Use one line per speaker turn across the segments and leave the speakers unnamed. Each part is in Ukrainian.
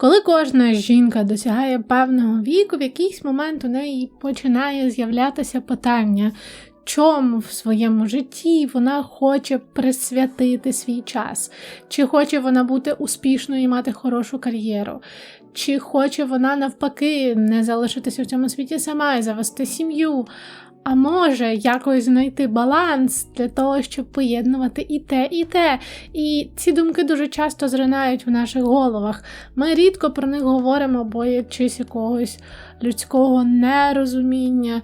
Коли кожна жінка досягає певного віку, в якийсь момент у неї починає з'являтися питання, чому в своєму житті вона хоче присвятити свій час, чи хоче вона бути успішною і мати хорошу кар'єру, чи хоче вона навпаки не залишитися в цьому світі сама і завести сім'ю. А може якось знайти баланс для того, щоб поєднувати і те, і те. І ці думки дуже часто зринають в наших головах. Ми рідко про них говоримо, боячись якогось людського нерозуміння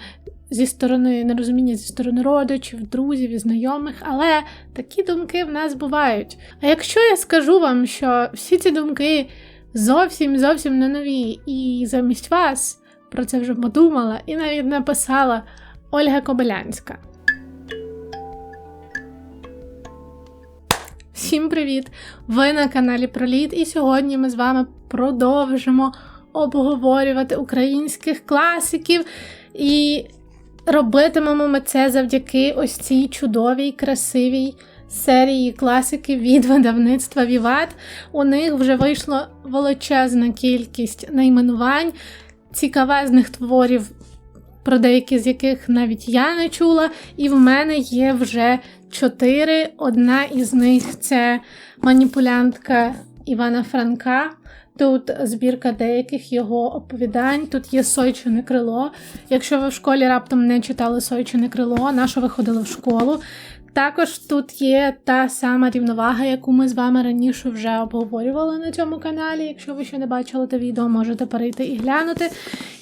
зі сторони нерозуміння зі сторони родичів, друзів і знайомих, але такі думки в нас бувають. А якщо я скажу вам, що всі ці думки зовсім зовсім не нові, і замість вас про це вже подумала і навіть написала. Ольга Кобилянська. Всім привіт! Ви на каналі Проліт, і сьогодні ми з вами продовжимо обговорювати українських класиків. І робитимемо ми це завдяки ось цій чудовій, красивій серії класики від видавництва Віват. У них вже вийшло величезна кількість найменувань, цікавезних творів про деякі з яких навіть я не чула, і в мене є вже чотири. Одна із них це маніпулянтка Івана Франка. Тут збірка деяких його оповідань. Тут є Сойчине крило. Якщо ви в школі раптом не читали Сойчине крило, на що ви ходили в школу. Також тут є та сама рівновага, яку ми з вами раніше вже обговорювали на цьому каналі. Якщо ви ще не бачили те відео, можете перейти і глянути.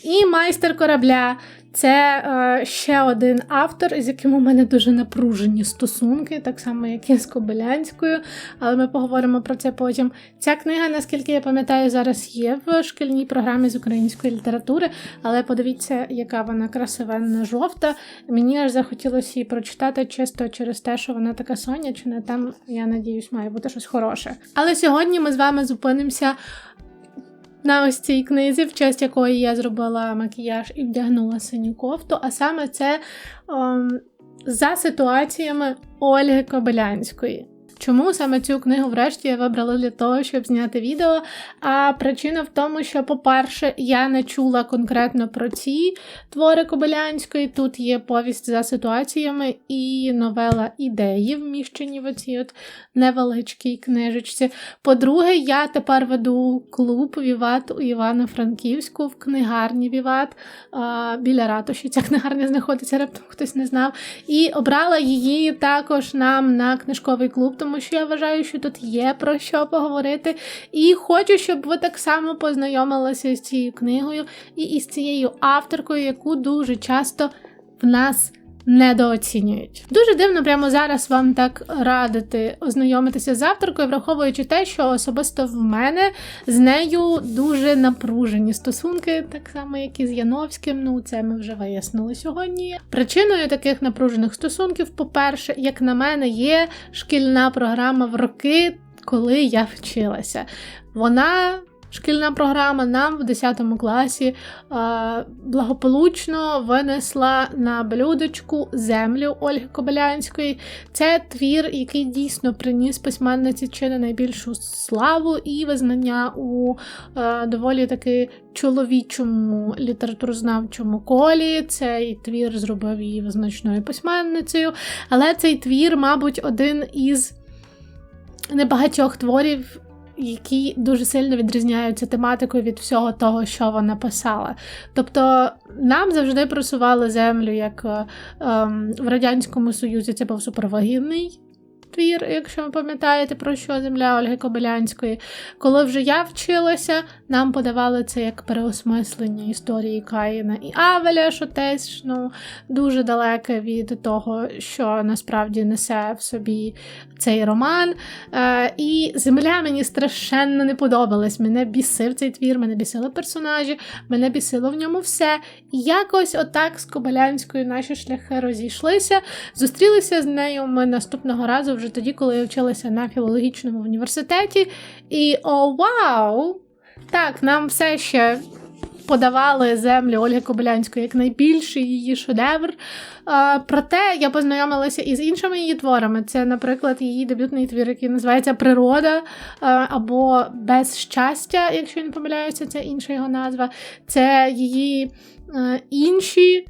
І майстер корабля це е, ще один автор, з яким у мене дуже напружені стосунки, так само, як і з Кобилянською, але ми поговоримо про це потім. Ця книга, наскільки я пам'ятаю, зараз є в шкільній програмі з української літератури, але подивіться, яка вона красивенна жовта. Мені аж захотілося її прочитати чисто через те, що вона така сонячна. Там, я надіюсь, має бути щось хороше. Але сьогодні ми з вами зупинимося на ось цій книзі, в честь якої я зробила макіяж і вдягнула синю кофту, а саме це о, ем, за ситуаціями Ольги Кобилянської. Чому саме цю книгу, врешті, я вибрала для того, щоб зняти відео? А причина в тому, що, по-перше, я не чула конкретно про ці твори Кобилянської. Тут є повість за ситуаціями і новела ідеї, вміщені в оцій от невеличкій книжечці. По-друге, я тепер веду клуб Віват у Івано-Франківську в книгарні Віват біля ратуші. Ця книгарня знаходиться, раптом хтось не знав. І обрала її також нам на книжковий клуб тому що я вважаю, що тут є про що поговорити. І хочу, щоб ви так само познайомилися з цією книгою і із цією авторкою, яку дуже часто в нас недооцінюють. Дуже дивно прямо зараз вам так радити ознайомитися з авторкою, враховуючи те, що особисто в мене з нею дуже напружені стосунки, так само, як і з Яновським. Ну, це ми вже вияснили сьогодні. Причиною таких напружених стосунків, по-перше, як на мене, є шкільна програма в роки, коли я вчилася. Вона шкільна програма нам в 10 класі благополучно винесла на блюдечку землю Ольги Кобилянської. Це твір, який дійсно приніс письменниці чи не найбільшу славу і визнання у доволі таки чоловічому літературознавчому колі. Цей твір зробив її визначною письменницею. Але цей твір, мабуть, один із небагатьох творів, які дуже сильно відрізняються тематикою від всього того, що вона писала. Тобто нам завжди просували землю, як е, ем, в Радянському Союзі це був супервагінний твір, якщо ви пам'ятаєте, про що земля Ольги Кобилянської. Коли вже я вчилася, нам подавали це як переосмислення історії Каїна і Авеля, що теж ну, дуже далеке від того, що насправді несе в собі цей роман. Е, І земля мені страшенно не подобалась. Мене бісив цей твір, мене бісили персонажі, мене бісило в ньому все. І якось отак з Кобилянською наші шляхи розійшлися. Зустрілися з нею ми наступного разу вже тоді, коли я вчилася на філологічному університеті. І о, вау! Так, нам все ще подавали землю Ольги Кобилянської як найбільший її шедевр. А, проте я познайомилася із іншими її творами. Це, наприклад, її дебютний твір, який називається Природа а, або Без щастя, якщо я не помиляюся, це інша його назва. Це її а, інші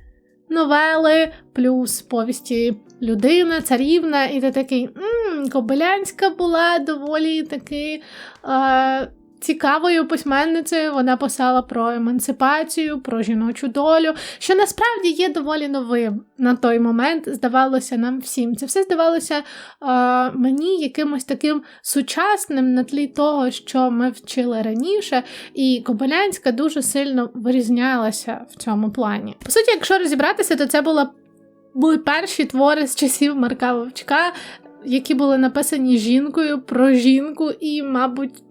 новели, плюс повісті людина, царівна, і ти такий м Кобилянська була доволі таки. А, цікавою письменницею вона писала про емансипацію, про жіночу долю, що насправді є доволі новим на той момент, здавалося нам всім. Це все здавалося а, мені якимось таким сучасним на тлі того, що ми вчили раніше, і Кобилянська дуже сильно вирізнялася в цьому плані. По суті, якщо розібратися, то це була. Були перші твори з часів Марка Вовчка, які були написані жінкою про жінку, і, мабуть,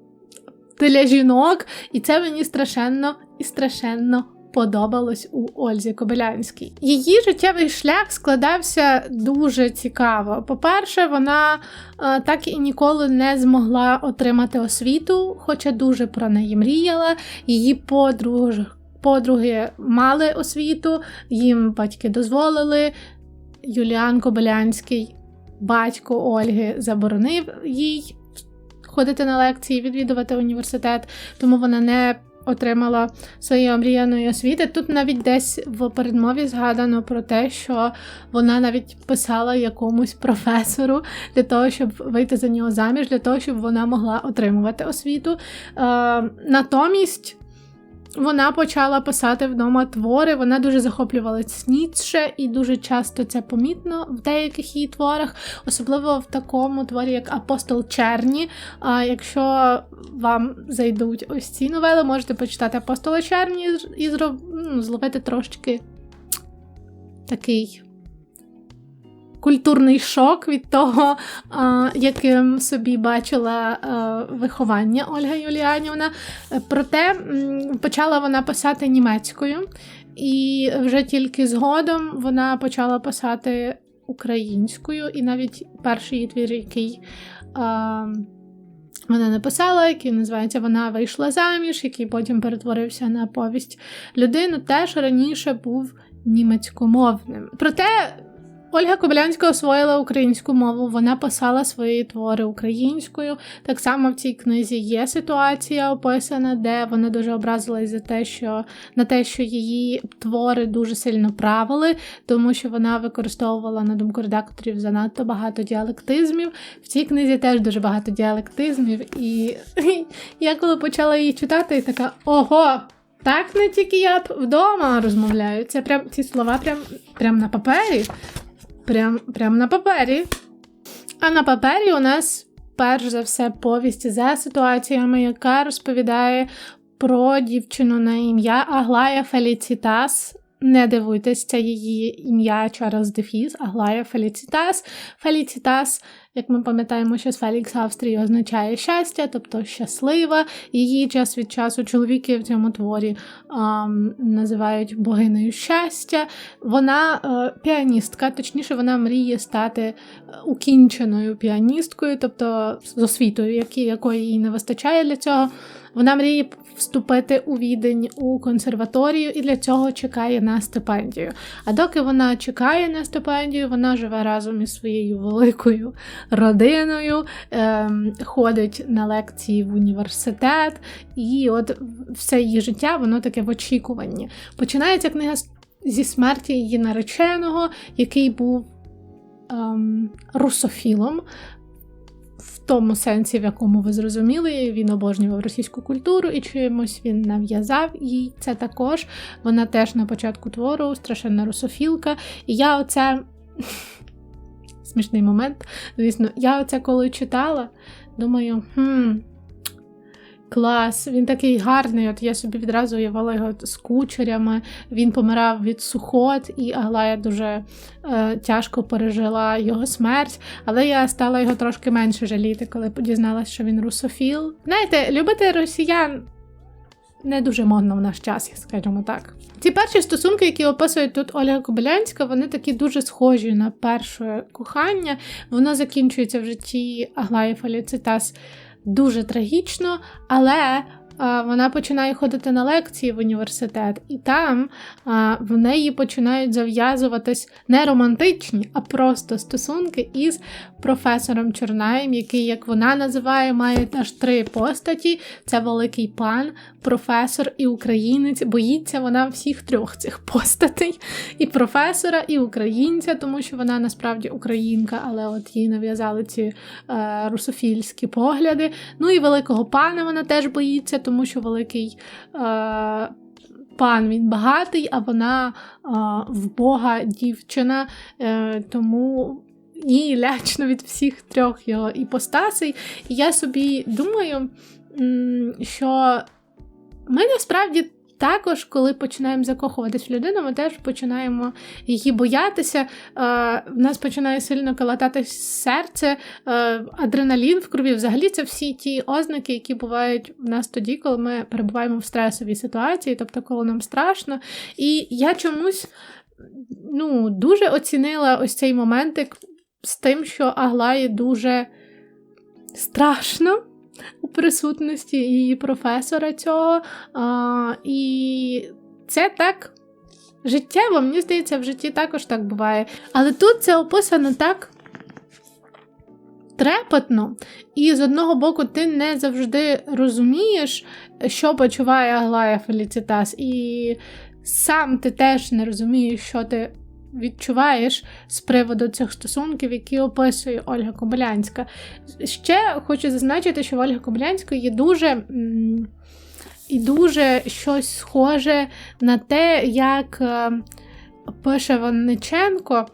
для жінок, і це мені страшенно і страшенно подобалось у Ользі Кобилянській. Її життєвий шлях складався дуже цікаво. По-перше, вона а, так і ніколи не змогла отримати освіту, хоча дуже про неї мріяла. Її подруж. Подруги мали освіту, їм батьки дозволили. Юліан Кобилянський, батько Ольги, заборонив їй ходити на лекції, відвідувати університет, тому вона не отримала своєї омріяної освіти. Тут навіть десь в передмові згадано про те, що вона навіть писала якомусь професору для того, щоб вийти за нього заміж, для того, щоб вона могла отримувати освіту. Е, натомість. Вона почала писати вдома твори, вона дуже захоплювалась Ніцше, і дуже часто це помітно в деяких її творах, особливо в такому творі, як Апостол Черні. А якщо вам зайдуть ось ці новели, можете почитати Апостола Черні і ну, зловити трошки такий культурний шок від того, яким собі бачила виховання Ольга Юліанівна. Проте почала вона писати німецькою, і вже тільки згодом вона почала писати українською, і навіть перший твір, який. Вона написала, який називається Вона вийшла заміж, який потім перетворився на повість людину, теж раніше був німецькомовним. Проте Ольга Кобилянська освоїла українську мову, вона писала свої твори українською. Так само в цій книзі є ситуація описана, де вона дуже образилась за те, що на те, що її твори дуже сильно правили, тому що вона використовувала на думку редакторів занадто багато діалектизмів. В цій книзі теж дуже багато діалектизмів, і я коли почала її читати, така ого! Так не тільки я вдома розмовляю. Це прям ці слова прям, прям на папері. Прям, прям на папері. А на папері у нас, перш за все, повість за ситуаціями, яка розповідає про дівчину на ім'я Аглая Феліцітас. Не дивуйтесь, це її ім'я через дефіс, Аглая Феліцітас. Феліцітас як ми пам'ятаємо, що Фелікс Австрії означає щастя, тобто щаслива. Її час від часу чоловіки в цьому творі а, називають богинею щастя. Вона а, е, піаністка, точніше, вона мріє стати е, укінченою піаністкою, тобто з освітою, якої їй не вистачає для цього. Вона мріє вступити у відень у консерваторію і для цього чекає на стипендію. А доки вона чекає на стипендію, вона живе разом із своєю великою родиною, ем, ходить на лекції в університет, і от все її життя воно таке в очікуванні. Починається книга зі смерті її нареченого, який був ем, русофілом тому сенсі, в якому ви зрозуміли, він обожнював російську культуру і чимось він нав'язав їй це також. Вона теж на початку твору страшенна русофілка. І я оце смішний момент, звісно, я оце коли читала, думаю, хм. Клас, він такий гарний. От я собі відразу уявила його з кучерями. Він помирав від сухот, і Аглая дуже е, тяжко пережила його смерть. Але я стала його трошки менше жаліти, коли дізналася, що він русофіл. Знаєте, любити росіян не дуже модно в наш час, скажімо так. Ці перші стосунки, які описує тут Ольга Кобилянська, вони такі дуже схожі на перше кохання. Воно закінчується в житті Аглаї Фаліцитас дуже трагічно, але вона починає ходити на лекції в університет, і там в неї починають зав'язуватись не романтичні, а просто стосунки із професором Чорнаєм, який, як вона називає, має аж три постаті: це великий пан, професор і українець. Боїться вона всіх трьох цих постатей: і професора, і українця, тому що вона насправді українка, але от їй нав'язали ці е, русофільські погляди. Ну і великого пана вона теж боїться, тому що великий. Е, Пан він багатий, а вона а, вбога дівчина, е, тому їй лячно від всіх трьох його іпостасей. І я собі думаю, що ми насправді. Також, коли починаємо закохуватись в людину, ми теж починаємо її боятися. Е, в нас починає сильно калататись серце, е, адреналін в крові. Взагалі, це всі ті ознаки, які бувають в нас тоді, коли ми перебуваємо в стресовій ситуації, тобто коли нам страшно. І я чомусь ну, дуже оцінила ось цей моментик з тим, що Аглаї дуже страшно у присутності її професора цього. А, І це так життєво, мені здається, в житті також так буває. Але тут це описано так. Трепетно, і з одного боку, ти не завжди розумієш, що почуває Аглая Феліцитас, і сам ти теж не розумієш, що ти відчуваєш з приводу цих стосунків, які описує Ольга Кобилянська. Ще хочу зазначити, що в Ольги Кобилянської є дуже. І дуже щось схоже на те, як е, пише Ванниченко,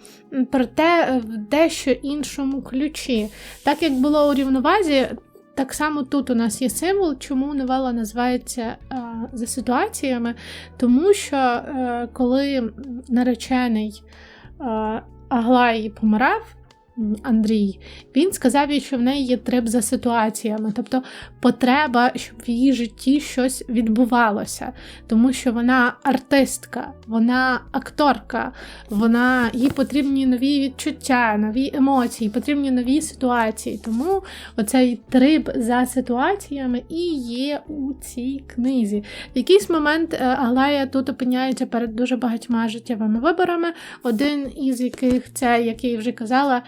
проте в дещо іншому ключі. Так як було у рівновазі, так само тут у нас є символ, чому новела називається е, за ситуаціями, тому що е, коли наречений е, Аглаї помирав, Андрій, він сказав їй, що в неї є трип за ситуаціями, тобто потреба, щоб в її житті щось відбувалося, тому що вона артистка, вона акторка, вона їй потрібні нові відчуття, нові емоції, потрібні нові ситуації. Тому оцей трип за ситуаціями і є у цій книзі. В якийсь момент е, Аглая тут опиняється перед дуже багатьма життєвими виборами, один із яких це, як я вже казала,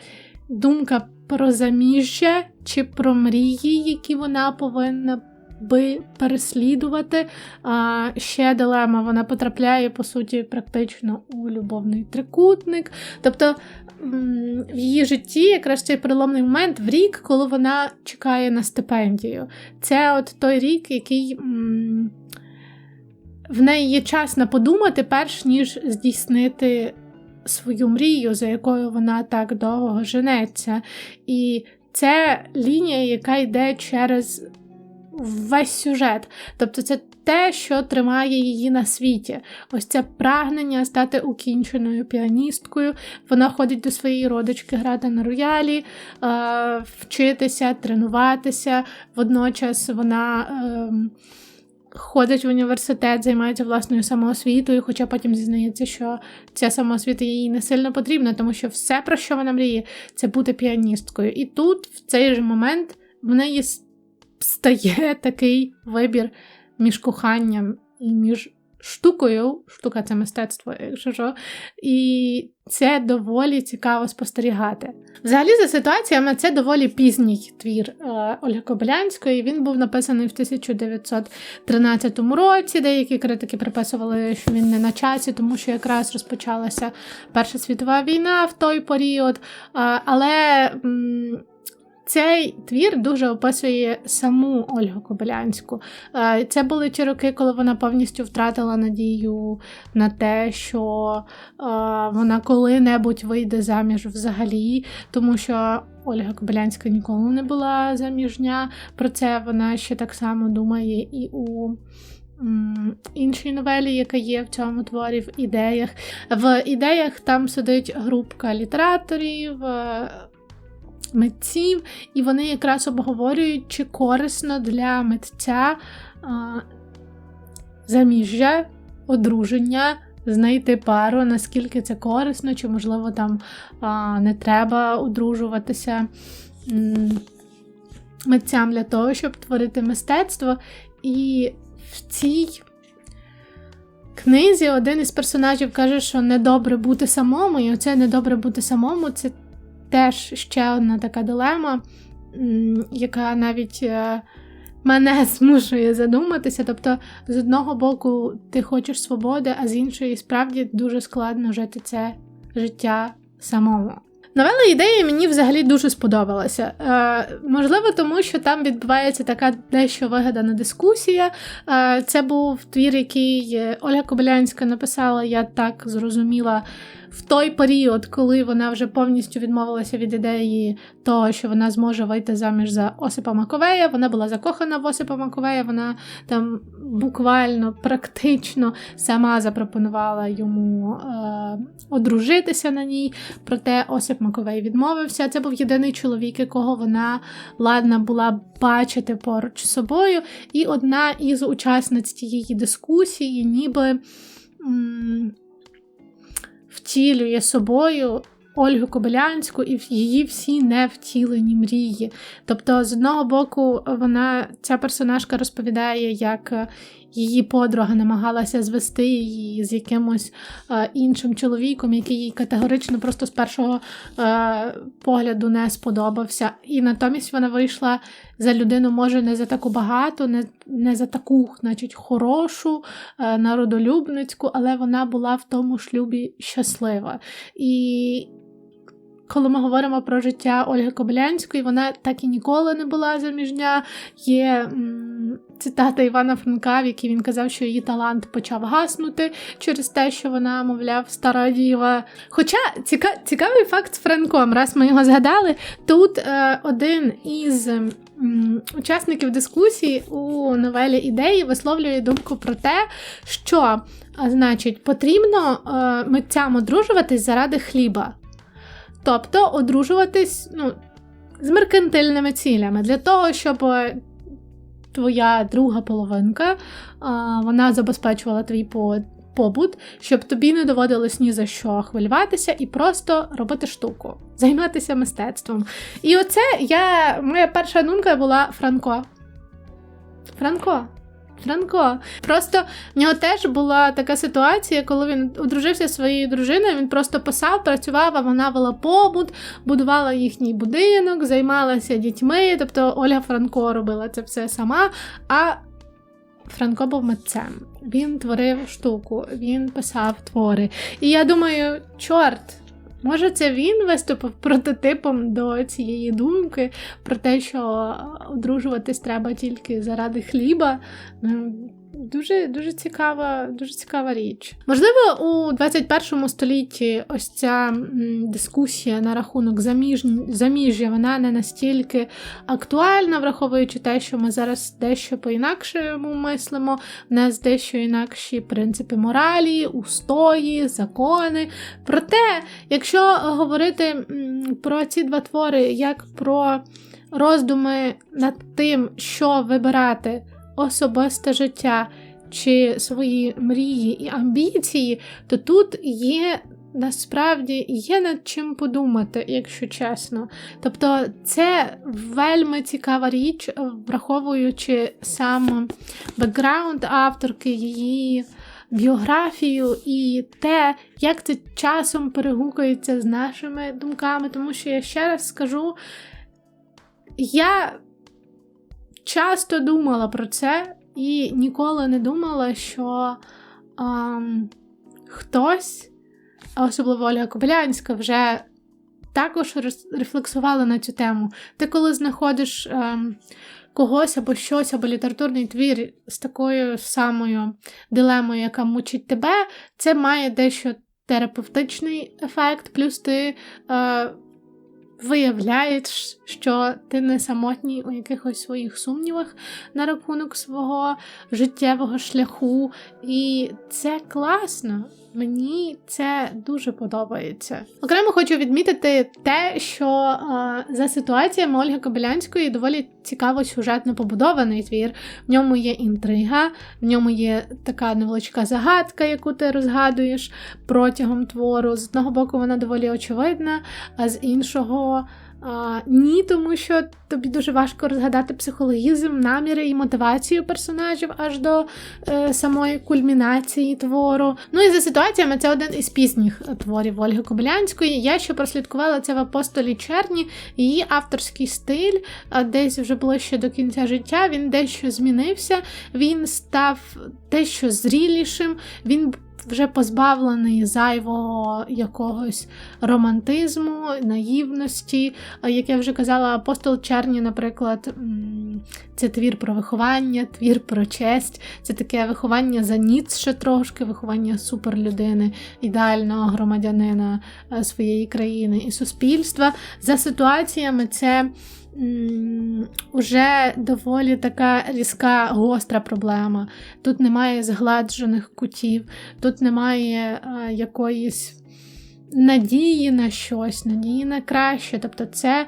думка про заміжжя чи про мрії, які вона повинна би переслідувати. А ще дилема вона потрапляє, по суті, практично у любовний трикутник. Тобто в її житті якраз цей переломний момент в рік, коли вона чекає на стипендію. Це от той рік, який. В неї є час на подумати, перш ніж здійснити свою мрію, за якою вона так довго женеться. І це лінія, яка йде через весь сюжет. Тобто, це те, що тримає її на світі. Ось це прагнення стати укінченою піаністкою. Вона ходить до своєї родички грати на роялі, вчитися, тренуватися. Водночас вона. Ходить в університет, займається власною самоосвітою, хоча потім зізнається, що ця самоосвіта їй не сильно потрібна, тому що все, про що вона мріє, це бути піаністкою. І тут, в цей же момент, в неї стає такий вибір між коханням і між штукою, штука це мистецтво, якщо що, і це доволі цікаво спостерігати. Взагалі, за ситуаціями, це доволі пізній твір е, Ольги Кобилянської. Він був написаний в 1913 році. Деякі критики приписували, що він не на часі, тому що якраз розпочалася Перша світова війна в той період. Але цей твір дуже описує саму Ольгу Кобилянську. Е, це були ті роки, коли вона повністю втратила надію на те, що е, вона коли-небудь вийде заміж взагалі, тому що Ольга Кобилянська ніколи не була заміжня. Про це вона ще так само думає і у. Іншій новелі, яка є в цьому творі, в ідеях. В ідеях там сидить групка літераторів, е, митців, і вони якраз обговорюють, чи корисно для митця заміжжя, одруження, знайти пару, наскільки це корисно, чи, можливо, там а, не треба одружуватися. Митцям для того, щоб творити мистецтво. І в цій книзі один із персонажів каже, що недобре бути самому, і оце недобре бути самому це теж ще одна така дилема, яка навіть е, мене змушує задуматися. Тобто, з одного боку, ти хочеш свободи, а з іншої, справді дуже складно жити це життя самому. Новела ідеї мені взагалі дуже сподобалася. Е, Можливо, тому що там відбувається така дещо вигадана дискусія. Е, Це був твір, який Ольга Кобилянська написала, я так зрозуміла в той період, коли вона вже повністю відмовилася від ідеї того, що вона зможе вийти заміж за Осипа Маковея, вона була закохана в Осипа Маковея, вона там буквально практично сама запропонувала йому е, одружитися на ній. Проте Осип Маковей відмовився. Це був єдиний чоловік, якого вона ладна була бачити поруч з собою. І одна із учасниць тієї дискусії, ніби. Втілює собою Ольгу Кобилянську і її всі невтілені мрії. Тобто, з одного боку, вона ця персонажка розповідає, як її подруга намагалася звести її з якимось е, іншим чоловіком, який їй категорично просто з першого е, погляду не сподобався. І натомість вона вийшла за людину, може, не за таку багату, не не за таку, значить, хорошу, е, народолюбницьку, але вона була в тому шлюбі щаслива. І коли ми говоримо про життя Ольги Кобилянської, вона так і ніколи не була заміжня. Є цитата Івана Франка, в якій він казав, що її талант почав гаснути через те, що вона, мовляв, стара діва. Хоча ціка, цікавий факт з Франком, раз ми його згадали, тут е, один із. Учасників дискусії у новелі ідеї висловлює думку про те, що значить потрібно е, митцям одружуватись заради хліба. Тобто одружуватись ну, з меркантильними цілями для того, щоб твоя друга половинка вона забезпечувала твій побут, щоб тобі не доводилось ні за що хвилюватися і просто робити штуку, займатися мистецтвом. І оце я, моя перша думка була Франко. Франко. Франко. Просто в нього теж була така ситуація, коли він одружився зі своєю дружиною, він просто писав, працював, а вона вела побут, будувала їхній будинок, займалася дітьми. Тобто Ольга Франко робила це все сама. А Франко був митцем. Він творив штуку, він писав твори. І я думаю, чорт. Може, це він виступив прототипом до цієї думки про те, що одружуватись треба тільки заради хліба. Дуже дуже цікава дуже цікава річ. Можливо, у 21 столітті ось ця дискусія на рахунок заміж... заміжжя вона не настільки актуальна, враховуючи те, що ми зараз дещо по-інакшому мислимо, в нас дещо інакші принципи моралі, устої, закони. Проте, якщо говорити про ці два твори, як про роздуми над тим, що вибирати особисте життя чи свої мрії і амбіції, то тут є. Насправді є над чим подумати, якщо чесно. Тобто це вельми цікава річ, враховуючи сам бекграунд авторки, її біографію і те, як це часом перегукується з нашими думками. Тому що я ще раз скажу, я часто думала про це і ніколи не думала, що ем, хтось, особливо Ольга Кобилянська, вже також рефлексувала на цю тему. Ти коли знаходиш ем, когось або щось, або літературний твір з такою самою дилемою, яка мучить тебе, це має дещо терапевтичний ефект, плюс ти. Е, виявляєш, що ти не самотній у якихось своїх сумнівах на рахунок свого життєвого шляху. І це класно. Мені це дуже подобається. Окремо хочу відмітити те, що е, за ситуаціями Ольги Кобилянської доволі цікаво сюжетно побудований твір. В ньому є інтрига, в ньому є така невеличка загадка, яку ти розгадуєш протягом твору. З одного боку, вона доволі очевидна, а з іншого. А, Ні, тому що тобі дуже важко розгадати психологізм, наміри і мотивацію персонажів аж до е, самої кульмінації твору. Ну і за ситуаціями це один із пізніх творів Ольги Кобилянської. Я ще прослідкувала це в апостолі Черні, її авторський стиль десь вже ближче до кінця життя. Він дещо змінився, він став дещо зрілішим. він вже позбавлений зайвого якогось романтизму, наївності. Як я вже казала, апостол Черні, наприклад, це твір про виховання, твір про честь, це таке виховання за Ніцше трошки, виховання суперлюдини, ідеального громадянина е, своєї країни і суспільства. За ситуаціями це уже доволі така різка гостра проблема. Тут немає згладжених кутів, тут немає а, якоїсь надії на щось, надії на краще. Тобто, це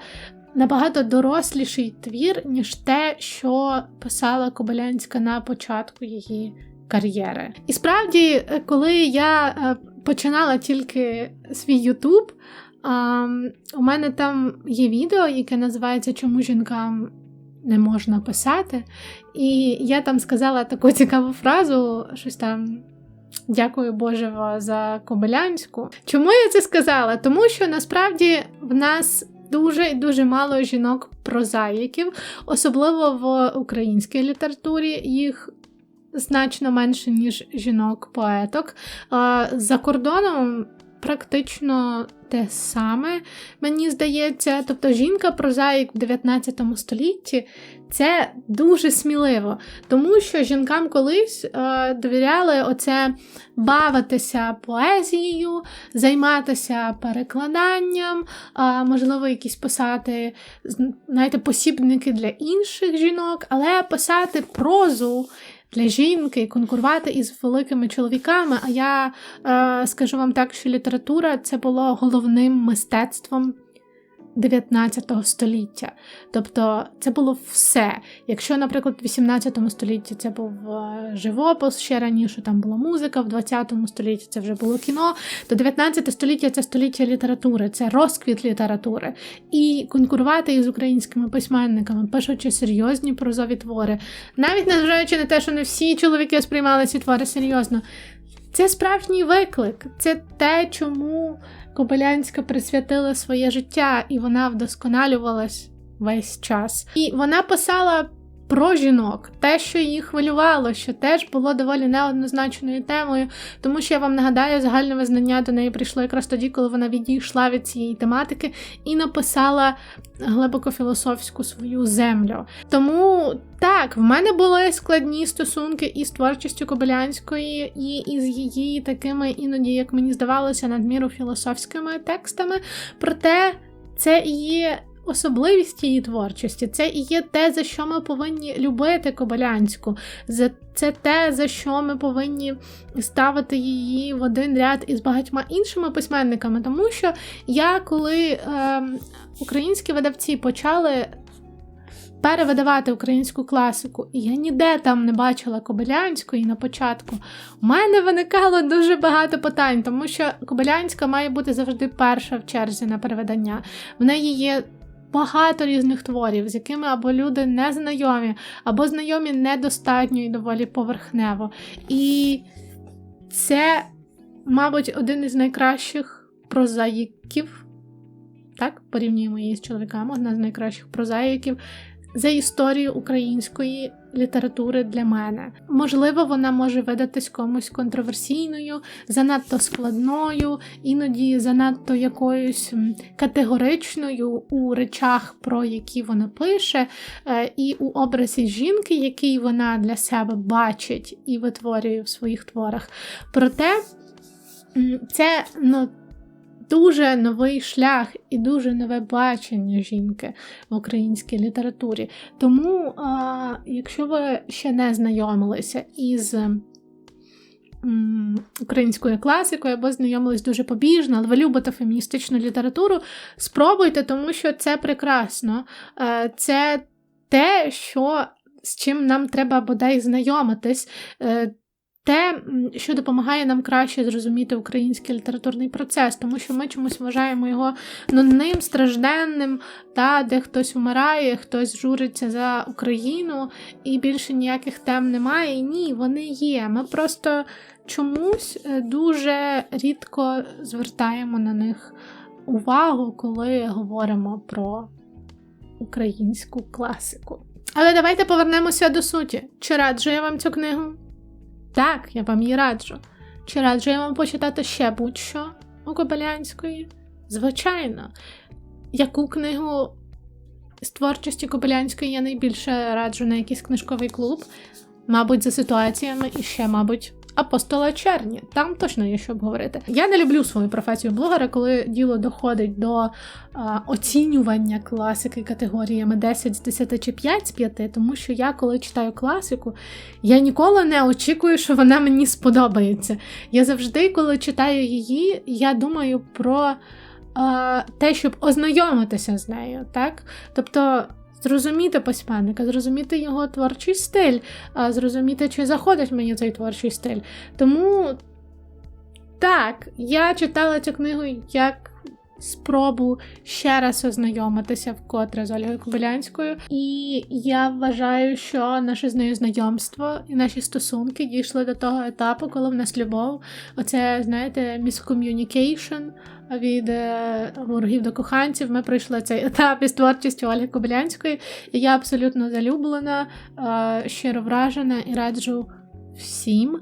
набагато доросліший твір, ніж те, що писала Кобилянська на початку її кар'єри. І справді, коли я е, починала тільки свій Ютуб. А, У мене там є відео, яке називається Чому жінкам не можна писати. І я там сказала таку цікаву фразу, щось там. Дякую Боже за Кобилянську. Чому я це сказала? Тому що насправді в нас дуже і дуже мало жінок-прозаїків, особливо в українській літературі їх значно менше, ніж жінок-поеток. За кордоном практично те саме, мені здається. Тобто жінка-прозаїк в 19 столітті це дуже сміливо, тому що жінкам колись е, довіряли оце бавитися поезією, займатися перекладанням, е, можливо, якісь писати знаєте, посібники для інших жінок, але писати прозу для жінки конкурувати із великими чоловіками. А я е, скажу вам так, що література це було головним мистецтвом 19 століття. Тобто це було все. Якщо, наприклад, в 18 столітті це був е, живопис, ще раніше там була музика, в 20 столітті це вже було кіно, то 19 століття це століття літератури, це розквіт літератури. І конкурувати із українськими письменниками, пишучи серйозні прозові твори, навіть незважаючи на те, що не всі чоловіки сприймали ці твори серйозно. Це справжній виклик, це те, чому Кобилянська присвятила своє життя, і вона вдосконалювалась весь час. І вона писала про жінок, те, що її хвилювало, що теж було доволі неоднозначною темою, тому що я вам нагадаю, загальне визнання до неї прийшло якраз тоді, коли вона відійшла від цієї тематики і написала глибоко філософську свою землю. Тому так, в мене були складні стосунки із творчістю Кобилянської, і із її такими, іноді, як мені здавалося, надміру філософськими текстами. Проте це і є особливість її творчості. Це і є те, за що ми повинні любити Кобилянську. Це те, за що ми повинні ставити її в один ряд із багатьма іншими письменниками. Тому що я, коли е, українські видавці почали. Перевидавати українську класику, і я ніде там не бачила Кобилянської на початку. У мене виникало дуже багато питань, тому що Кобилянська має бути завжди перша в черзі на переведення. В неї є багато різних творів, з якими або люди не знайомі, або знайомі недостатньо і доволі поверхнево. І це, мабуть, один із найкращих прозаїків. Так, порівнюємо її з чоловіками, одна з найкращих прозаїків за історію української літератури для мене. Можливо, вона може видатись комусь контроверсійною, занадто складною, іноді занадто якоюсь категоричною у речах, про які вона пише, е, і у образі жінки, який вона для себе бачить і витворює в своїх творах. Проте це ну, дуже новий шлях і дуже нове бачення жінки в українській літературі. Тому, а, якщо ви ще не знайомилися із Українською класикою або знайомились дуже побіжно, але ви любите феміністичну літературу, спробуйте, тому що це прекрасно. Е, це те, що, з чим нам треба бодай знайомитись. Те, що допомагає нам краще зрозуміти український літературний процес, тому що ми чомусь вважаємо його нудним, стражденним, та, де хтось вмирає, хтось журиться за Україну, і більше ніяких тем немає. Ні, вони є. Ми просто чомусь е, дуже рідко звертаємо на них увагу, коли говоримо про українську класику. Але давайте повернемося до суті. Чи раджу я вам цю книгу? Так, я вам її раджу. Чи раджу я вам почитати ще будь-що у Кобилянської? Звичайно. Яку книгу з творчості Кобилянської я найбільше раджу на якийсь книжковий клуб? Мабуть, за ситуаціями і ще, мабуть, апостола Черні. Там точно є що обговорити. Я не люблю свою професію блогера, коли діло доходить до а, оцінювання класики категоріями 10 з 10 чи 5 з 5, тому що я, коли читаю класику, я ніколи не очікую, що вона мені сподобається. Я завжди, коли читаю її, я думаю про те, щоб ознайомитися з нею. так? Тобто. Зрозуміти письменника, зрозуміти його творчий стиль, а, зрозуміти, чи заходить мені цей творчий стиль. Тому так, я читала цю книгу як спробу ще раз ознайомитися вкотре з Ольгою Кобилянською. І я вважаю, що наше з нею знайомство і наші стосунки дійшли до того етапу, коли в нас любов. Оце, знаєте, miscommunication від е, ворогів до коханців. Ми пройшли цей етап із творчістю Ольги Кобилянської, і я абсолютно залюблена, е, щиро вражена і раджу всім.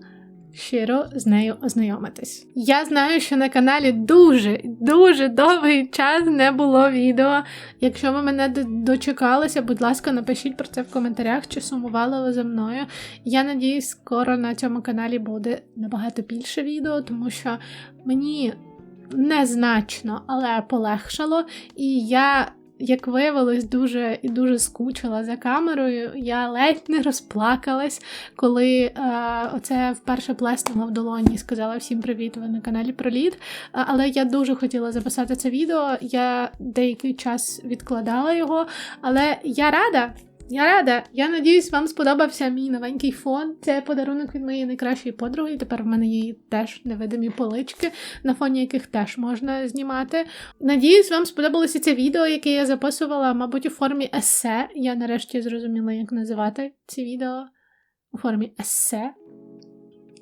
Щиро з нею ознайомитись. Я знаю, що на каналі дуже дуже довгий час не було відео. Якщо ви мене дочекалися, будь ласка, напишіть про це в коментарях, чи сумували ви за мною. Я надіюсь, скоро на цьому каналі буде набагато більше відео, тому що мені незначно, але полегшало. І я, як виявилось, дуже і дуже скучила за камерою. Я ледь не розплакалась, коли е, оце вперше плеснула в долоні і сказала всім привіт, ви на каналі Проліт. Але я дуже хотіла записати це відео. Я деякий час відкладала його, але я рада. Я рада. Я надіюсь, вам сподобався мій новенький фон. Це подарунок від моєї найкращої подруги. Тепер в мене є теж невидимі полички, на фоні яких теж можна знімати. Надіюсь, вам сподобалося це відео, яке я записувала, мабуть, у формі есе. Я нарешті зрозуміла, як називати ці відео у формі есе.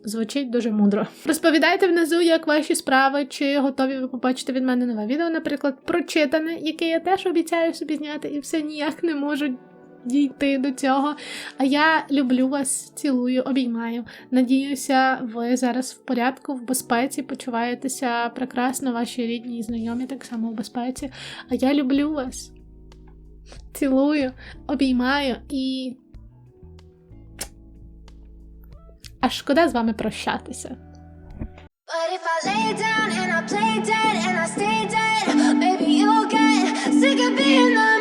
Звучить дуже мудро. Розповідайте внизу, як ваші справи, чи готові ви побачити від мене нове відео, наприклад, прочитане, яке я теж обіцяю собі зняти, і все ніяк не можу дійти до цього. А я люблю вас, цілую, обіймаю. Надіюся, ви зараз в порядку, в безпеці, почуваєтеся прекрасно, ваші рідні і знайомі так само в безпеці. А я люблю вас. Цілую, обіймаю і. А шкода з вами прощатися.
But if I lay down and I play dead and I stay dead, maybe you'll get sick of being the